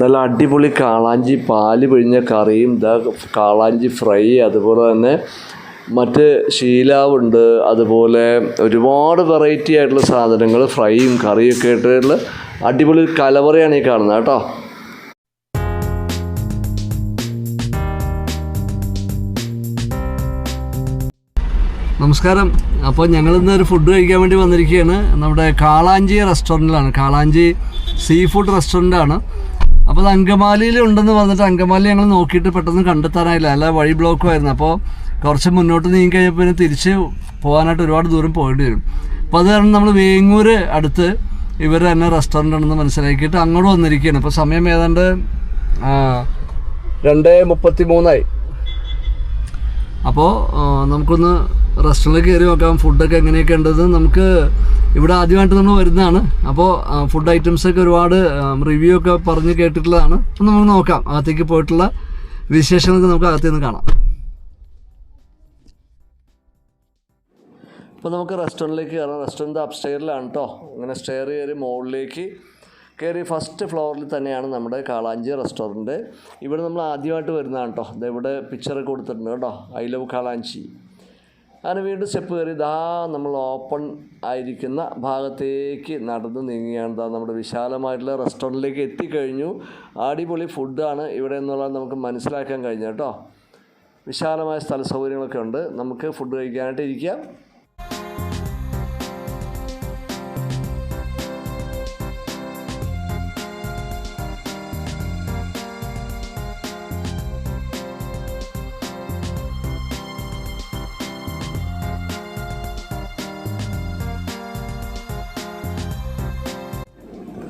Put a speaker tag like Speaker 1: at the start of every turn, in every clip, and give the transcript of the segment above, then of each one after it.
Speaker 1: നല്ല അടിപൊളി കാളാഞ്ചി പാൽ പിഴിഞ്ഞ കറിയും ഇതാ കാളാഞ്ചി ഫ്രൈ അതുപോലെ തന്നെ മറ്റ് ശീലാവുണ്ട് അതുപോലെ ഒരുപാട് വെറൈറ്റി ആയിട്ടുള്ള സാധനങ്ങൾ ഫ്രൈയും കറിയും ഒക്കെ ആയിട്ടുള്ള അടിപൊളി കലവറയാണ് ഈ കാണുന്നത് കേട്ടോ. നമസ്കാരം. അപ്പോൾ ഞങ്ങൾ ഇന്ന് ഒരു ഫുഡ് കഴിക്കാൻ വേണ്ടി വന്നിരിക്കുകയാണ്. നമ്മുടെ കാളാഞ്ചി റെസ്റ്റോറന്റിലാണ് കാളാഞ്ചി സീ ഫുഡ് റെസ്റ്റോറന്റാണ് അപ്പോൾ അത് അങ്കമാലിയിൽ ഉണ്ടെന്ന് പറഞ്ഞിട്ട് അങ്കമാലി ഞങ്ങൾ നോക്കിയിട്ട് പെട്ടെന്ന് കണ്ടെത്താനായില്ല അല്ല വഴി ബ്ലോക്കുമായിരുന്നു അപ്പോൾ കുറച്ച് മുന്നോട്ട് നീങ്ങി കഴിഞ്ഞപ്പോൾ പിന്നെ തിരിച്ച് പോകാനായിട്ട് ഒരുപാട് ദൂരം പോകേണ്ടി വരും. അപ്പോൾ അത് കാരണം നമ്മൾ വേങ്ങൂർ അടുത്ത് ഇവർ തന്നെ റെസ്റ്റോറന്റ് ഉണ്ടെന്ന് മനസ്സിലാക്കിയിട്ട് അങ്ങോട്ട് വന്നിരിക്കുകയാണ്. അപ്പോൾ സമയം ഏതാണ്ട് രണ്ട് മുപ്പത്തി മൂന്നായി അപ്പോൾ നമുക്കൊന്ന് റെസ്റ്റോറന്റിൽ കയറി നോക്കാം. ഫുഡൊക്കെ എങ്ങനെയൊക്കെ ഉണ്ടെന്ന് നമുക്ക് ഇവിടെ ആദ്യമായിട്ട് നമ്മൾ വരുന്നതാണ്. അപ്പോൾ ഫുഡ് ഐറ്റംസൊക്കെ ഒരുപാട് റിവ്യൂ ഒക്കെ പറഞ്ഞ് കേട്ടിട്ടുള്ളതാണ്. അപ്പം നമുക്ക് നോക്കാം അകത്തേക്ക് പോയിട്ടുള്ള വിശേഷങ്ങളൊക്കെ നമുക്ക് അകത്തു നിന്ന് കാണാം. ഇപ്പോൾ നമുക്ക് റെസ്റ്റോറന്റിലേക്ക് കയറാം. റെസ്റ്റോറന്റ് അപ്സ്റ്റെയറിലാണ് കേട്ടോ അങ്ങനെ സ്റ്റെയർ കയറി മുകളിലേക്ക് കയറി ഫസ്റ്റ് ഫ്ലോറിൽ തന്നെയാണ് നമ്മുടെ കാളാഞ്ചി റെസ്റ്റോറന്റ് ഇവിടെ നമ്മൾ ആദ്യമായിട്ട് വരുന്നതാണ് കേട്ടോ ഇവിടെ പിക്ചറൊക്കെ കൊടുത്തിട്ടുണ്ട് കേട്ടോ ഐ ലവ് കാളാഞ്ചി. അങ്ങനെ വീണ്ടും സ്റ്റെപ്പ് കയറി ഇതാ നമ്മൾ ഓപ്പൺ ആയിരിക്കുന്ന ഭാഗത്തേക്ക് നടന്ന് നീങ്ങുകയാണ്. ഇതാ നമ്മുടെ വിശാലമായിട്ടുള്ള റെസ്റ്റോറന്റിലേക്ക് എത്തിക്കഴിഞ്ഞു. അടിപൊളി ഫുഡാണ് ഇവിടെ എന്നുള്ളത് നമുക്ക് മനസ്സിലാക്കാൻ കഴിഞ്ഞു കേട്ടോ. വിശാലമായ സ്ഥല സൗകര്യങ്ങളൊക്കെ ഉണ്ട്. നമുക്ക് ഫുഡ് കഴിക്കാനായിട്ട് ഇരിക്കാം.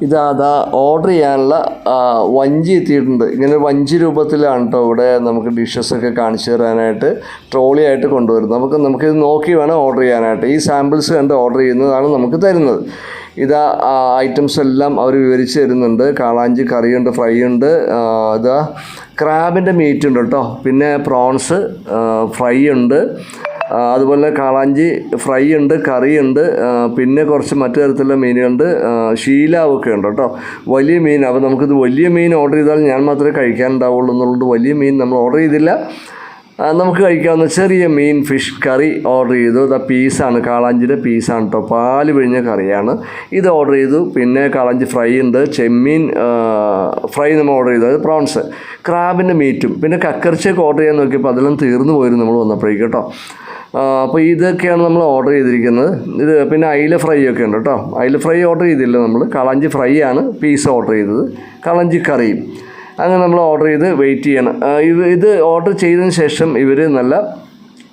Speaker 1: ഇതാ ഓർഡർ ചെയ്യാനുള്ള വഞ്ചി എത്തിയിട്ടുണ്ട്. ഇങ്ങനെ വഞ്ചി രൂപത്തിലാണ് കേട്ടോ ഇവിടെ നമുക്ക് ഡിഷസൊക്കെ കാണിച്ചു തരാനായിട്ട് ട്രോളി ആയിട്ട് കൊണ്ടുവരുന്നത്. നമുക്ക് നമുക്കിത് നോക്കി വേണം ഓർഡർ ചെയ്യാനായിട്ട്. ഈ സാമ്പിൾസ് കണ്ട് ഓർഡർ ചെയ്യുന്നതാണ് നമുക്ക് തരുന്നത്. ഇതാ ഐറ്റംസ് എല്ലാം അവർ വിവരിച്ച് തരുന്നുണ്ട്. കാളാഞ്ചി കറിയുണ്ട് ഫ്രൈ ഉണ്ട്. ഇതാ ക്രാബിന്റെ മീറ്റ് ഉണ്ട് കേട്ടോ പിന്നെ പ്രോൺസ് ഫ്രൈ ഉണ്ട്. അതുപോലെ കാളാഞ്ചി ഫ്രൈ ഉണ്ട് കറി ഉണ്ട് പിന്നെ കുറച്ച് മറ്റു തരത്തിലുള്ള മീനുകളുണ്ട്. ആ, ഷീലാവൊക്കെ ഉണ്ട് കേട്ടോ. വലിയ മീൻ അപ്പോൾ നമുക്കിത് വലിയ മീൻ ഓർഡർ ചെയ്താൽ ഞാൻ മാത്രമേ കഴിക്കാനുണ്ടാവുള്ളൂ എന്നുള്ളത് വലിയ മീൻ നമ്മൾ ഓർഡർ ചെയ്തില്ല. നമുക്ക് കഴിക്കാവുന്ന ചെറിയ മീൻ ഫിഷ് കറി ഓർഡർ ചെയ്തു. ഇതാ പീസാണ് കാളാഞ്ചിയുടെ പീസാണ് കേട്ടോ. പാൽ പിഴിഞ്ഞ കറിയാണ്. ഇത് ഓർഡർ ചെയ്തു. പിന്നെ കാളാഞ്ചി ഫ്രൈ ഉണ്ട് ചെമ്മീൻ ഫ്രൈ നമ്മൾ ഓർഡർ ചെയ്തു. അത് പ്രോൺസ് ക്രാബിന്റെ മീറ്റും പിന്നെ കക്കറിച്ചൊക്കെ ഓർഡർ ചെയ്യാൻ നോക്കിയപ്പോൾ അതെല്ലാം തീർന്നു പോയിരുന്നു നമ്മൾ വന്നപ്പോഴേക്കും കേട്ടോ. അപ്പോൾ ഇതൊക്കെയാണ് നമ്മൾ ഓർഡർ ചെയ്തിരിക്കുന്നത്. ഇത് പിന്നെ അയില ഫ്രൈ ഒക്കെ ഉണ്ട് കേട്ടോ അയില ഫ്രൈ ഓർഡർ ചെയ്തില്ല നമ്മൾ കളഞ്ചി ഫ്രൈ ആണ് പീസ് ഓർഡർ ചെയ്തത്. കളഞ്ചി കറിയും. അങ്ങനെ നമ്മൾ ഓർഡർ ചെയ്ത് വെയിറ്റ് ചെയ്യണം. ഇത് ഓർഡർ ചെയ്തതിന് ശേഷം ഇവർ നല്ല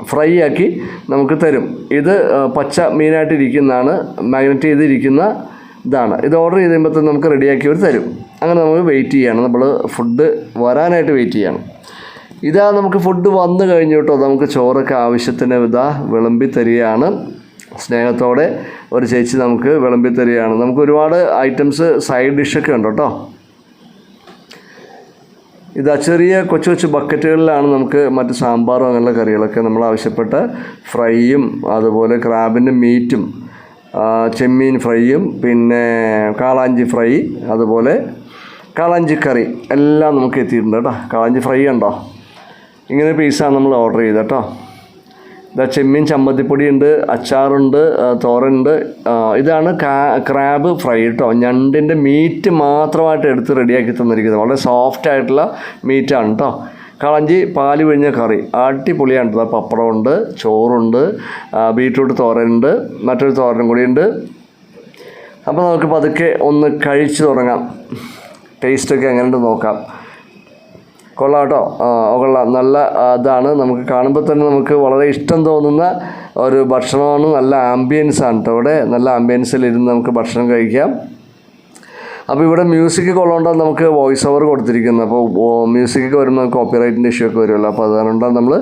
Speaker 1: ഫ്രൈ ആക്കി നമുക്ക് തരും. ഇത് പച്ച മീനായിട്ടിരിക്കുന്നതാണ്. മാഗ്നറ്റ് ചെയ്തിരിക്കുന്ന ഇതാണ്. ഇത് ഓർഡർ ചെയ്ത് കഴിയുമ്പോൾ നമുക്ക് റെഡിയാക്കി അവർ തരും. അങ്ങനെ നമ്മൾ വെയിറ്റ് ചെയ്യണം. നമ്മൾ ഫുഡ് വരാനായിട്ട് വെയിറ്റ് ചെയ്യണം. ഇതാ നമുക്ക് ഫുഡ് വന്നു കഴിഞ്ഞു കേട്ടോ. നമുക്ക് ചോറൊക്കെ ആവശ്യത്തിന് ഇതാ വിളമ്പി തരികയാണ് സ്നേഹത്തോടെ ഒരു ചേച്ചി നമുക്ക് വിളമ്പി തരികയാണ് നമുക്ക് ഒരുപാട് ഐറ്റംസ് സൈഡ് ഡിഷൊക്കെ ഉണ്ട് കേട്ടോ. ഇതാ ചെറിയ കൊച്ചു കൊച്ചു ബക്കറ്റുകളിലാണ് നമുക്ക് മറ്റ് സാമ്പാറും അങ്ങനെയുള്ള കറികളൊക്കെ നമ്മൾ ആവശ്യപ്പെട്ട ഫ്രൈയും അതുപോലെ ക്രാബിന്റെ മീറ്റും ചെമ്മീൻ ഫ്രൈയും പിന്നെ കാളാഞ്ചി ഫ്രൈ അതുപോലെ കാളാഞ്ചി കറി എല്ലാം നമുക്ക് എത്തിയിട്ടുണ്ട് കേട്ടോ. കാളാഞ്ചി ഫ്രൈ ഉണ്ടോ? ഇങ്ങനെ പീസാണ് നമ്മൾ ഓർഡർ ചെയ്തത് കേട്ടോ. ഇതാ ചെമ്മീൻ ചമ്മന്തിപ്പൊടി ഉണ്ട് അച്ചാറുണ്ട് ആ, തോരനുണ്ട്. ഇതാണ് ക്രാബ് ഫ്രൈ കേട്ടോ ഞണ്ടിന്റെ മീറ്റ് മാത്രമായിട്ട് എടുത്ത് റെഡിയാക്കി തന്നിരിക്കുന്നത്. വളരെ സോഫ്റ്റ് ആയിട്ടുള്ള മീറ്റാണ് കേട്ടോ കളഞ്ചി പാൽ പിഴിഞ്ഞ കറി. അടിപൊളിയാണ് കേട്ടോ പപ്പടമുണ്ട് ചോറുണ്ട് ബീറ്റ്റൂട്ട് തോരനുണ്ട് മറ്റൊരു തോരനും കൂടിയുണ്ട് അപ്പോൾ നമുക്ക് പതുക്കെ ഒന്ന് കഴിച്ചു തുടങ്ങാം. ടേസ്റ്റൊക്കെ എങ്ങനെയുണ്ട് നോക്കാം. കൊള്ളാം കേട്ടോ കൊള്ളാം. നല്ല ഇതാണ്. നമുക്ക് കാണുമ്പോൾ തന്നെ നമുക്ക് വളരെ ഇഷ്ടം തോന്നുന്ന ഒരു ഭക്ഷണമാണ്. നല്ല ആംബിയൻസ് ആണ് കേട്ടോ ഇവിടെ. നല്ല ആംബിയൻസിൽ ഇരുന്ന് നമുക്ക് ഭക്ഷണം കഴിക്കാം. അപ്പോൾ ഇവിടെ മ്യൂസിക് കൊള്ളോണ്ടാണ് നമുക്ക് വോയിസ് ഓവർ കൊടുത്തിരിക്കുന്നത്. അപ്പോൾ മ്യൂസിക് വരുമ്പോൾ കോപ്പിറൈറ്റിന്റെ ഇഷ്യൂ ഒക്കെ വരുമല്ലോ അപ്പോൾ അതുകൊണ്ടാണ് നമ്മൾ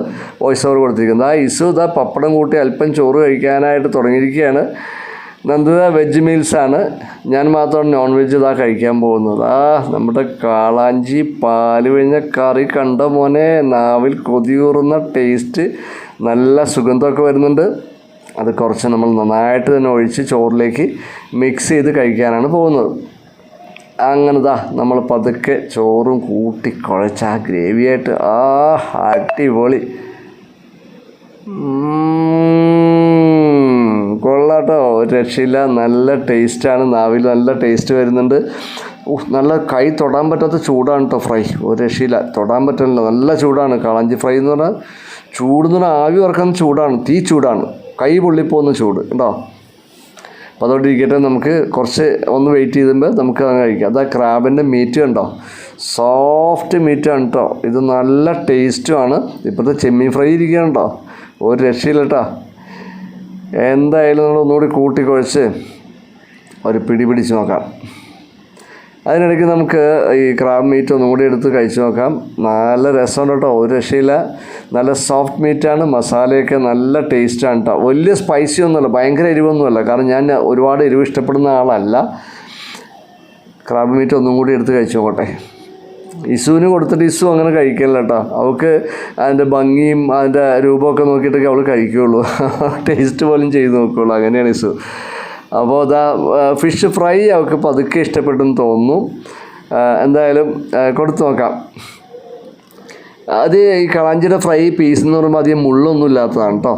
Speaker 1: വോയിസ് ഓവർ കൊടുത്തിരിക്കുന്നത്. ആ ഇസു ഇതാ പപ്പടം കൂട്ടി അല്പം ചോറ് കഴിക്കാനായിട്ട് തുടങ്ങിയിരിക്കുകയാണ്. നന്ദിത വെജ് മീൽസാണ് ഞാൻ മാത്രമാണ് നോൺ വെജ് ഇതാ കഴിക്കാൻ പോകുന്നത്. ആ നമ്മുടെ കാളാഞ്ചി പാൽ പിഴിഞ്ഞ കറി കണ്ട മോനെ നാവിൽ കൊതിയൂറുന്ന ടേസ്റ്റ് നല്ല സുഗന്ധമൊക്കെ വരുന്നുണ്ട്. അത് കുറച്ച് നമ്മൾ നന്നായിട്ട് തന്നെ ഒഴിച്ച് ചോറിലേക്ക് മിക്സ് ചെയ്ത് കഴിക്കാനാണ് പോകുന്നത്. അങ്ങനെതാ നമ്മൾ പതുക്കെ ചോറും കൂട്ടി കുഴച്ച് ആ ഗ്രേവിയായിട്ട് ആ അടിപൊളി. കൊള്ളാട്ടോ ഒരു രക്ഷയില്ല. നല്ല ടേസ്റ്റാണ്. നാവിൽ നല്ല ടേസ്റ്റ് വരുന്നുണ്ട്. നല്ല കൈ തൊടാൻ പറ്റാത്ത ചൂടാണ് കേട്ടോ ഫ്രൈ. ഒരു രക്ഷയില്ല. തൊടാൻ പറ്റില്ല നല്ല ചൂടാണ്. കളഞ്ചി ഫ്രൈ എന്ന് പറഞ്ഞാൽ ചൂട് എന്ന് പറഞ്ഞാൽ ആവി വറക്കുന്ന ചൂടാണ്. തീ ചൂടാണ്. കൈ പൊള്ളിപ്പോകുന്ന ചൂട്. കേട്ടോ. അപ്പോൾ അതുകൊണ്ട് ഇരിക്കട്ടെ നമുക്ക് കുറച്ച് ഒന്ന് വെയിറ്റ് ചെയ്തുമ്പോൾ നമുക്ക് അങ്ങനെ കഴിക്കാം. അതാ ക്രാബിന്റെ മീറ്റ് കണ്ടോ? സോഫ്റ്റ് മീറ്റാണ് കേട്ടോ ഇത് നല്ല ടേസ്റ്റുമാണ് ഇപ്പോഴത്തെ ചെമ്മീൻ ഫ്രൈ ഇരിക്കുകയാണ് കേട്ടോ ഒരു രക്ഷയില്ല കേട്ടോ എന്തായാലും നമ്മൾ ഒന്നുകൂടി കൂട്ടി കുഴച്ച് ഒരു പിടി പിടിച്ച് നോക്കാം. അതിനിടയ്ക്ക് നമുക്ക് ഈ ക്രാബ് മീറ്റ് ഒന്നുകൂടി എടുത്ത് കഴിച്ചു നോക്കാം. നല്ല രസമുണ്ട് കേട്ടോ. ഒരു രക്ഷയില്ല. നല്ല സോഫ്റ്റ് മീറ്റാണ് മസാലയൊക്കെ നല്ല ടേസ്റ്റാണ് കേട്ടോ വലിയ സ്പൈസി ഒന്നുമല്ല. ഭയങ്കര എരിവൊന്നുമല്ല. കാരണം ഞാൻ ഒരുപാട് എരിവ് ഇഷ്ടപ്പെടുന്ന ആളല്ല. ക്രാബ് മീറ്റ് ഒന്നും കൂടി എടുത്ത് കഴിച്ച് നോക്കട്ടെ. ഇസുവിന് കൊടുത്തിട്ട് ഇസു അങ്ങനെ കഴിക്കില്ല കേട്ടോ. അവൾക്ക് അതിന്റെ ഭംഗിയും അതിന്റെ രൂപമൊക്കെ നോക്കിയിട്ടൊക്കെ അവൾ കഴിക്കുകയുള്ളൂ. ടേസ്റ്റ് പോലും ചെയ്ത് നോക്കുകയുള്ളൂ. അങ്ങനെയാണ് ഇസു അപ്പോൾ അതാ ഫിഷ് ഫ്രൈ അവൾക്ക് പതുക്കെ ഇഷ്ടപ്പെട്ടെന്ന് തോന്നുന്നു. എന്തായാലും കൊടുത്തു നോക്കാം. അത് ഈ കളാഞ്ചിയുടെ ഫ്രൈ പീസ് എന്ന് പറയുമ്പോൾ അധികം മുള്ളൊന്നും ഇല്ലാത്തതാണ് കേട്ടോ.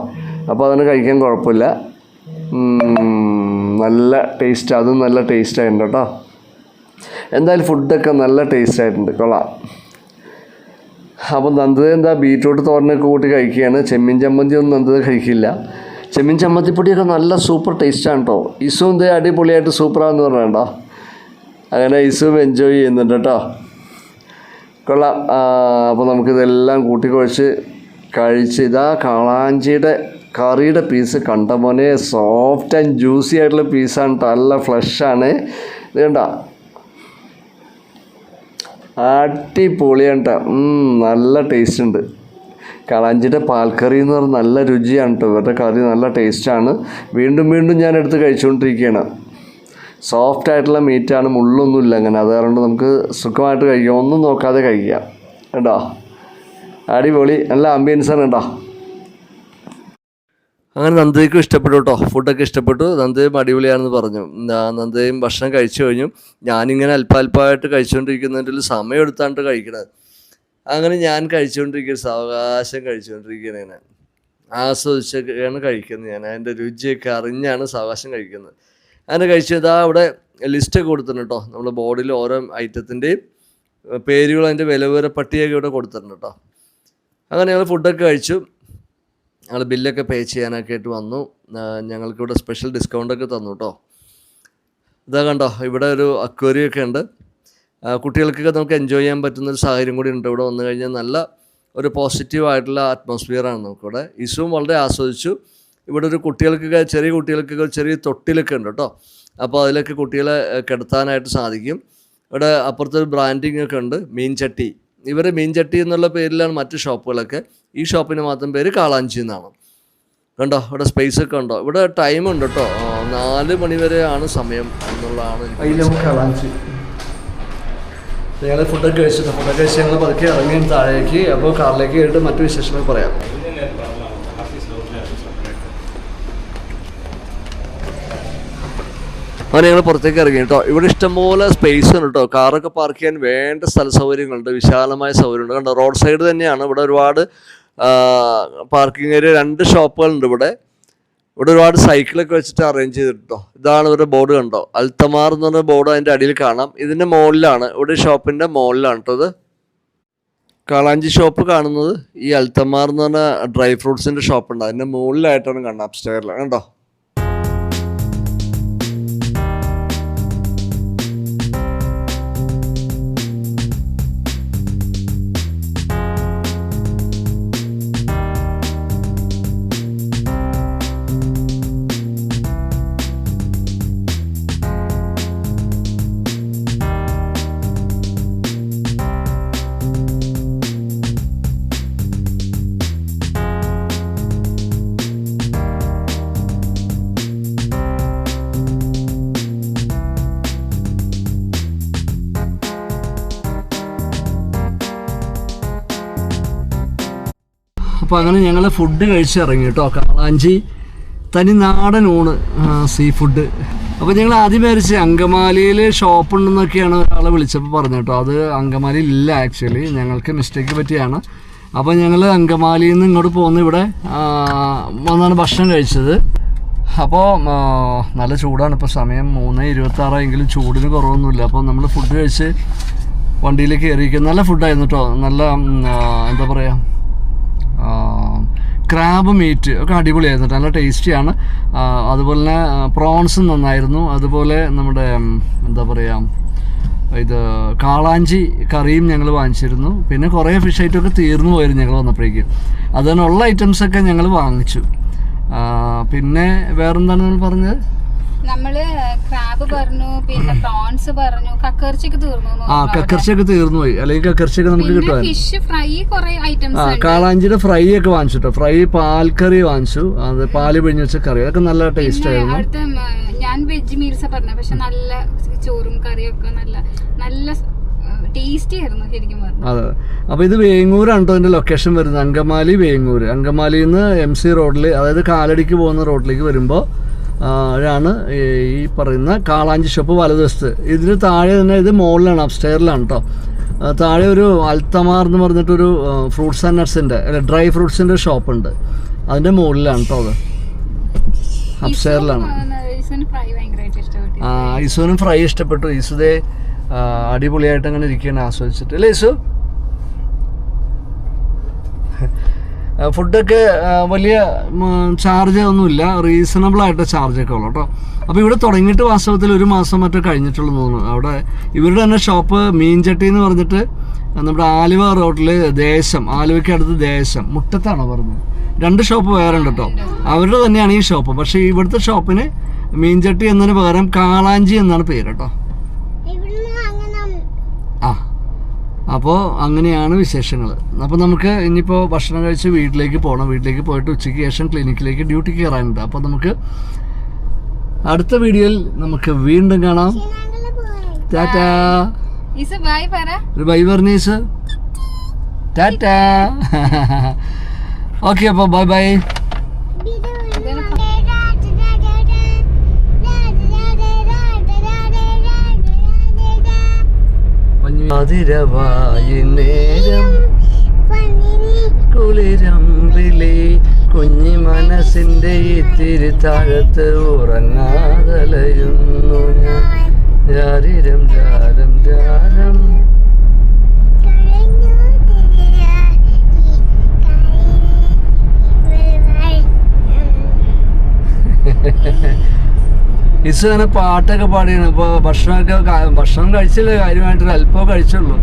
Speaker 1: അപ്പോൾ അതിന് കഴിക്കാൻ കുഴപ്പമില്ല. നല്ല ടേസ്റ്റ് അതും നല്ല ടേസ്റ്റ് ആയിട്ടുണ്ട് കേട്ടോ. എന്തായാലും ഫുഡൊക്കെ നല്ല ടേസ്റ്റ് ആയിട്ടുണ്ട്. കൊള്ളാം. അപ്പോൾ നന്ദത് എന്താ ബീറ്റ്റൂട്ട് തോരനൊക്കെ കൂട്ടി കഴിക്കുകയാണ്. ചെമ്മീൻ ചമ്മന്തി ഒന്നും നന്ദത് കഴിക്കില്ല. ചെമ്മീൻ ചമ്മന്തിപ്പൊടിയൊക്കെ നല്ല സൂപ്പർ ടേസ്റ്റാണ് കേട്ടോ ഇസും ഇതേ അടിപൊളിയായിട്ട് സൂപ്പറാന്ന് പറഞ്ഞോ അങ്ങനെ ഇസും എൻജോയ് ചെയ്യുന്നുണ്ട് കേട്ടോ കൊള്ളാം. അപ്പോൾ നമുക്കിതെല്ലാം കൂട്ടിക്കുഴച്ച് കഴിച്ച് ഇതാ കാളാഞ്ചിയുടെ കറിയുടെ പീസ് കണ്ട മോനെ സോഫ്റ്റ് ആൻഡ് ജ്യൂസി ആയിട്ടുള്ള പീസാണ് നല്ല ഫ്ലഷാണ് ഇത് കണ്ട? അടിപൊളിയാണ് കേട്ടോ നല്ല ടേസ്റ്റ് ഉണ്ട്. കളാഞ്ചിയുടെ പാൽക്കറി എന്ന് പറഞ്ഞാൽ നല്ല രുചിയാണ് കേട്ടോ ഇവരുടെ കറി നല്ല ടേസ്റ്റാണ് വീണ്ടും വീണ്ടും ഞാൻ എടുത്ത് കഴിച്ചുകൊണ്ടിരിക്കുകയാണ്. സോഫ്റ്റ് ആയിട്ടുള്ള മീറ്റാണ് മുള്ളൊന്നുമില്ല അങ്ങനെ. അത് കാരണം നമുക്ക് സുഖമായിട്ട് കഴിക്കാം. ഒന്നും നോക്കാതെ കഴിക്കാം. കേട്ടോ അടിപൊളി. നല്ല ആംബിയൻസാണ് കേട്ടോ അങ്ങനെ നന്ദയ്ക്കും ഇഷ്ടപ്പെട്ടു കേട്ടോ. ഫുഡൊക്കെ ഇഷ്ടപ്പെട്ടു. നന്ദയും അടിപൊളിയാണെന്ന് പറഞ്ഞു. നന്ദയും ഭക്ഷണം കഴിച്ചു കഴിഞ്ഞു. ഞാനിങ്ങനെ അല്പാൽപ്പമായിട്ട് കഴിച്ചുകൊണ്ടിരിക്കുന്നതിന്റെ ഒരു സമയം എടുത്താണ്ട് കഴിക്കണത് അങ്ങനെ ഞാൻ കഴിച്ചുകൊണ്ടിരിക്കുന്ന സാവകാശം കഴിച്ചുകൊണ്ടിരിക്കുകയാണ് ഞാൻ ആസ്വദിച്ചൊക്കെയാണ് കഴിക്കുന്നത് ഞാൻ. അതിന്റെ രുചിയൊക്കെ അറിഞ്ഞാണ് സാവകാശം കഴിക്കുന്നത്. അങ്ങനെ കഴിച്ചു. ആ അവിടെ ലിസ്റ്റ് കൊടുത്തിട്ടുണ്ട് കേട്ടോ. നമ്മുടെ ബോർഡിൽ ഓരോ ഐറ്റത്തിന്റെയും പേരുകളും അതിന്റെ വില വിവര ഇവിടെ കൊടുത്തിട്ടുണ്ട് കേട്ടോ. അങ്ങനെ ഞങ്ങൾ ഫുഡൊക്കെ കഴിച്ചു. ഞങ്ങൾ ബില്ലൊക്കെ പേ ചെയ്യാനൊക്കെ ആയിട്ട് വന്നു. ഞങ്ങൾക്കിവിടെ സ്പെഷ്യൽ ഡിസ്കൗണ്ടൊക്കെ തന്നു കേട്ടോ ഇതാ കണ്ടോ ഇവിടെ ഒരു അക്വേറിയൊക്കെ ഉണ്ട്. കുട്ടികൾക്കൊക്കെ നമുക്ക് എൻജോയ് ചെയ്യാൻ പറ്റുന്ന ഒരു സാഹചര്യം കൂടി ഉണ്ട്. ഇവിടെ വന്നു കഴിഞ്ഞാൽ നല്ല ഒരു പോസിറ്റീവ് ആയിട്ടുള്ള അറ്റ്മോസ്ഫിയറാണ് നമുക്കിവിടെ. ഇസുവും വളരെ ആസ്വദിച്ചു. ഇവിടെ ഒരു കുട്ടികൾക്കൊക്കെ ചെറിയ കുട്ടികൾക്കൊക്കെ ചെറിയ തൊട്ടിലൊക്കെ ഉണ്ട് കേട്ടോ അപ്പോൾ അതിലൊക്കെ കുട്ടികളെ കിടത്താനായിട്ട് സാധിക്കും. ഇവിടെ അപ്പുറത്തൊരു ബ്രാൻഡിങ് ഒക്കെ ഉണ്ട് മീൻചട്ടി. ഇവർ മീൻചട്ടി എന്നുള്ള പേരിലാണ് മറ്റ് ഷോപ്പുകളൊക്കെ. ഈ ഷോപ്പിന് മാത്രം പേര് കാളാഞ്ചി എന്നാണ്. കണ്ടോ? ഇവിടെ സ്പേസ് ഒക്കെ ഉണ്ടോ? ഇവിടെ ടൈം ഉണ്ട് കേട്ടോ നാല് മണിവരെയാണ് സമയം എന്നുള്ളതാണ് ഞങ്ങൾ ഫുഡൊക്കെ കഴിച്ചിട്ട് ഫുഡൊക്കെ കഴിച്ച് ഞങ്ങൾ പതുക്കെ ഇറങ്ങി താഴേക്ക്. അപ്പോൾ കാറിലേക്ക് കയറിയിട്ട് മറ്റു വിശേഷങ്ങൾ പറയാം. അങ്ങനെ ഞങ്ങൾ പുറത്തേക്ക് ഇറങ്ങി കേട്ടോ. ഇവിടെ ഇഷ്ടംപോലെ സ്പേസ് ഉണ്ട് കേട്ടോ. കാറൊക്കെ പാർക്ക് ചെയ്യാൻ വേണ്ട സ്ഥല സൗകര്യങ്ങളുണ്ട് വിശാലമായ സൗകര്യമുണ്ട് കണ്ടോ റോഡ് സൈഡ് തന്നെയാണ്. ഇവിടെ ഒരുപാട് പാർക്കിംഗ് ഏരിയ രണ്ട് ഷോപ്പുകളുണ്ട് ഇവിടെ. ഇവിടെ ഒരുപാട് സൈക്കിളൊക്കെ വെച്ചിട്ട് അറേഞ്ച് ചെയ്തിട്ടോ ഇതാണ് ഇവരുടെ ബോർഡ് കണ്ടോ. അൽത്തമാർ എന്ന് പറഞ്ഞ ബോർഡ് അതിന്റെ അടിയിൽ കാണാം. ഇതിന്റെ മുകളിലാണ് ഇവിടെ ഷോപ്പിന്റെ മുകളിലാണ് കേട്ടോ ഇത്. കളാഞ്ചി ഷോപ്പ് കാണുന്നത്. ഈ അൽത്തമാർ എന്ന് പറഞ്ഞ ഡ്രൈ ഫ്രൂട്ട്സിന്റെ ഷോപ്പുണ്ട് അതിന്റെ മുകളിലായിട്ടാണ് കാണുന്നത് അപ്സ്റ്റെയറിൽ കണ്ടോ? അപ്പോൾ അങ്ങനെ ഞങ്ങൾ ഫുഡ് കഴിച്ച് ഇറങ്ങി കേട്ടോ കാളാഞ്ചി. തനി നാടൻ ഊണ് സീ ഫുഡ്
Speaker 2: അപ്പോൾ ഞങ്ങൾ ആദ്യം വിചാരിച്ച് അങ്കമാലിയിൽ ഷോപ്പ് ഉണ്ടെന്നൊക്കെയാണ് ഒരാളെ വിളിച്ചപ്പോൾ പറഞ്ഞു കേട്ടോ. അത് അങ്കമാലി ഇല്ല ആക്ച്വലി ഞങ്ങൾക്ക് മിസ്റ്റേക്ക് പറ്റിയാണ്. അപ്പോൾ ഞങ്ങൾ അങ്കമാലിയിൽ നിന്ന് ഇങ്ങോട്ട് പോകുന്ന ഇവിടെ വന്നാണ് ഭക്ഷണം കഴിച്ചത്. അപ്പോൾ നല്ല ചൂടാണ്. ഇപ്പോൾ സമയം മൂന്ന് ഇരുപത്താറായെങ്കിലും ചൂടിന് കുറവൊന്നുമില്ല. അപ്പോൾ നമ്മൾ ഫുഡ് കഴിച്ച് വണ്ടിയിലേക്ക് കയറിയിരിക്കും നല്ല ഫുഡായിരുന്നു കേട്ടോ. നല്ല എന്താ പറയുക ക്രാബ് മീറ്റ് ഒക്കെ അടിപൊളിയായിരുന്നു. നല്ല ടേസ്റ്റിയാണ് അതുപോലെ തന്നെ പ്രോൺസും നന്നായിരുന്നു. അതുപോലെ നമ്മുടെ എന്താ പറയുക ഇത് കാളാഞ്ചി കറിയും ഞങ്ങൾ വാങ്ങിച്ചിരുന്നു. പിന്നെ കുറേ ഫിഷ് ഐറ്റമൊക്കെ തീർന്നു പോയിരുന്നു ഞങ്ങൾ വന്നപ്പോഴേക്കും. ഉള്ള ഐറ്റംസൊക്കെ ഞങ്ങൾ വാങ്ങിച്ചു. പിന്നെ വേറെന്താണ് നിങ്ങൾ പറഞ്ഞത്?
Speaker 3: നമ്മൾ ക്രാബ് പറഞ്ഞു പിന്നെ പ്രോൺസ് പറഞ്ഞു കക്കർച്ചിക്ക് തീർന്നു
Speaker 2: ആ കക്കർച്ചൊക്കെ തീർന്നു പോയി. അല്ലെങ്കിൽ കക്കർച്ചൊക്കെ നമുക്ക് കിട്ടും
Speaker 3: ഫിഷ് ഫ്രൈ കുറെ ഐറ്റംസ്
Speaker 2: കാളാഞ്ചിയുടെ ഫ്രൈ ഒക്കെ വാങ്ങിച്ചു കേട്ടോ ഫ്രൈ പാൽക്കറി വാങ്ങിച്ചു. അത് പാൽ പിഴിഞ്ഞ് വെച്ച കറി. അതൊക്കെ നല്ല ടേസ്റ്റ് ആയിരുന്നു.
Speaker 3: അവിടുത്തെ ഞാൻ വെജ് മീൽസ് പറഞ്ഞു പക്ഷെ നല്ല ചോറും കറിയും ഒക്കെ നല്ല നല്ല
Speaker 2: അതെ. അപ്പൊ ഇത് വേങ്ങൂരാണ് കേട്ടോ ഇതിന്റെ ലൊക്കേഷൻ വരുന്നത്. അങ്കമാലി വേങ്ങൂര്. അങ്കമാലിയിൽ നിന്ന് എം സി റോഡിൽ അതായത് കാലടിക്ക് പോകുന്ന റോഡിലേക്ക് വരുമ്പോൾ ആണ് ഈ പറയുന്ന കാളാഞ്ചി ഷോപ്പ് വലതുവശത്ത്. ഇതിന് താഴെ തന്നെ ഇത് മുകളിലാണ് അപ്സ്റ്റെയറിലാണ് കേട്ടോ താഴെ ഒരു അൽത്തമാർ എന്ന് പറഞ്ഞിട്ടൊരു ഫ്രൂട്ട്സ് ആൻഡ് നട്ട്സിന്റെ അല്ല ഡ്രൈ ഫ്രൂട്ട്സിന്റെ ഷോപ്പുണ്ട് അതിന്റെ മുകളിലാണ് കേട്ടോ അത്. അപ്സ്റ്റെയറിലാണ് ആ ഈസുവിനും ഫ്രൈ ഇഷ്ടപ്പെട്ടു. ഈസുദേ അടിപൊളിയായിട്ട് അങ്ങനെ ഇരിക്കുകയാണ് ആസ്വദിച്ചിട്ട്. അല്ലേ ഈസു ആ, ഫുഡൊക്കെ വലിയ ചാർജ് ഒന്നുമില്ല. റീസണബിൾ ആയിട്ട് ചാർജൊക്കെ ഉള്ളു കേട്ടോ അപ്പോൾ ഇവിടെ തുടങ്ങിയിട്ട് വാസ്തവത്തിൽ ഒരു മാസം മറ്റോ കഴിഞ്ഞിട്ടുള്ളൂ തോന്നുന്നു. അവിടെ ഇവരുടെ തന്നെ ഷോപ്പ് മീൻചട്ടി എന്ന് പറഞ്ഞിട്ട് നമ്മുടെ ആലുവ റോഡിൽ ദേശം ആലുവയ്ക്ക് അടുത്ത് ദേശം മുട്ടത്താണോ പറഞ്ഞത്? രണ്ട് ഷോപ്പ് വേറെ ഉണ്ട് കേട്ടോ അവരുടെ തന്നെയാണ് ഈ ഷോപ്പ് പക്ഷേ ഇവിടുത്തെ ഷോപ്പിന് മീൻചട്ടി എന്നതിന് പകരം കാളാഞ്ചി എന്നാണ് പേര് കേട്ടോ ആ അപ്പോൾ അങ്ങനെയാണ് വിശേഷങ്ങൾ അപ്പോൾ നമുക്ക് ഇനിയിപ്പോൾ ഭക്ഷണം കഴിച്ച് വീട്ടിലേക്ക് പോകണം വീട്ടിലേക്ക് പോയിട്ട് ഉച്ചയ്ക്ക് ശേഷം ക്ലിനിക്കിലേക്ക് ഡ്യൂട്ടി കയറാനുണ്ട്. അപ്പോൾ നമുക്ക് അടുത്ത വീഡിയോയിൽ നമുക്ക് വീണ്ടും കാണാം. ടാറ്റാ. ഒരു ബൈ പറഞ്ഞേസ് ടാറ്റാ. ഓക്കെ അപ്പോൾ ബൈ ബൈ മധുരവായി നേരം കുളിരമ്പിളി കുഞ്ഞി മനസ്സിന്റെ ഇത്തിരി താഴത്ത് ഉറങ്ങാതലയുന്നു ജാരിരം ജാരം ജാരം മിസ് അങ്ങനെ പാട്ടൊക്കെ പാടിയാണ്. അപ്പോൾ ഭക്ഷണമൊക്കെ ഭക്ഷണം കഴിച്ചില്ല കാര്യമായിട്ട് അല്പം കഴിച്ചുള്ളൂ.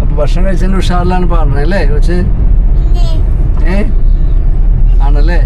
Speaker 2: അപ്പോൾ ഭക്ഷണം കഴിച്ചതിന്റെ ഉഷാറിലാണ് പാടണേ അല്ലേ കൊച്ച്? ഏ? ആണല്ലേ?